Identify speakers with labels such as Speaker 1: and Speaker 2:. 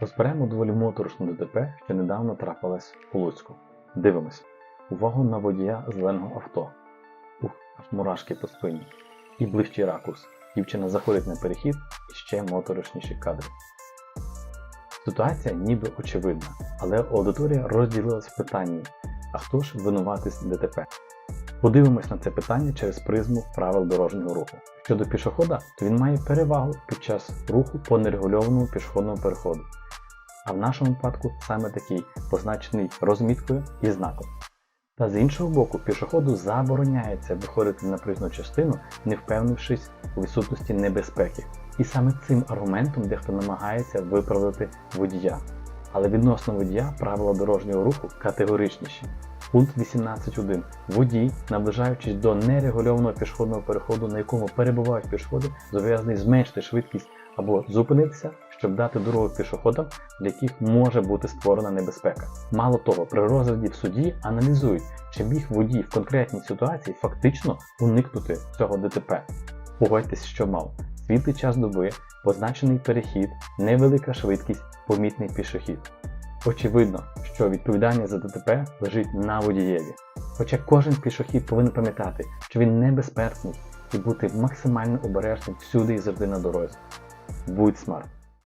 Speaker 1: Розберемо доволі моторошну ДТП, що недавно трапилась у Луцьку. Дивимось. Увагу на водія зеленого авто. Ух, аж мурашки по спині. І ближчий ракурс. Дівчина заходить на перехід і ще моторошніші кадри. Ситуація ніби очевидна, але аудиторія розділилась в питанні: а хто ж винуватись ДТП? Подивимось на це питання через призму правил дорожнього руху. Щодо пішохода, то він має перевагу під час руху по нерегульованому пішохідному переходу. А в нашому випадку саме такий, позначений розміткою і знаком. Та з іншого боку, пішоходу забороняється виходити на проїзну частину, не впевнившись у відсутності небезпеки. І саме цим аргументом дехто намагається виправдати водія. Але відносно водія правила дорожнього руху категоричніші. Пункт 18.1. Водій, наближаючись до нерегульованого пішохідного переходу, на якому перебувають пішоходи, зобов'язаний зменшити швидкість або зупинитися, щоб дати дорогу пішоходам, для яких може бути створена небезпека. Мало того, при розгляді в суді аналізують, чи міг водій в конкретній ситуації фактично уникнути цього ДТП. Погодьтесь, що мав. Світлий час доби, позначений перехід, невелика швидкість, помітний пішохід. Очевидно, що відповідальність за ДТП лежить на водієві. Хоча кожен пішохід повинен пам'ятати, що він небезпечний і бути максимально обережним всюди і завжди на дорозі. Будь смарт!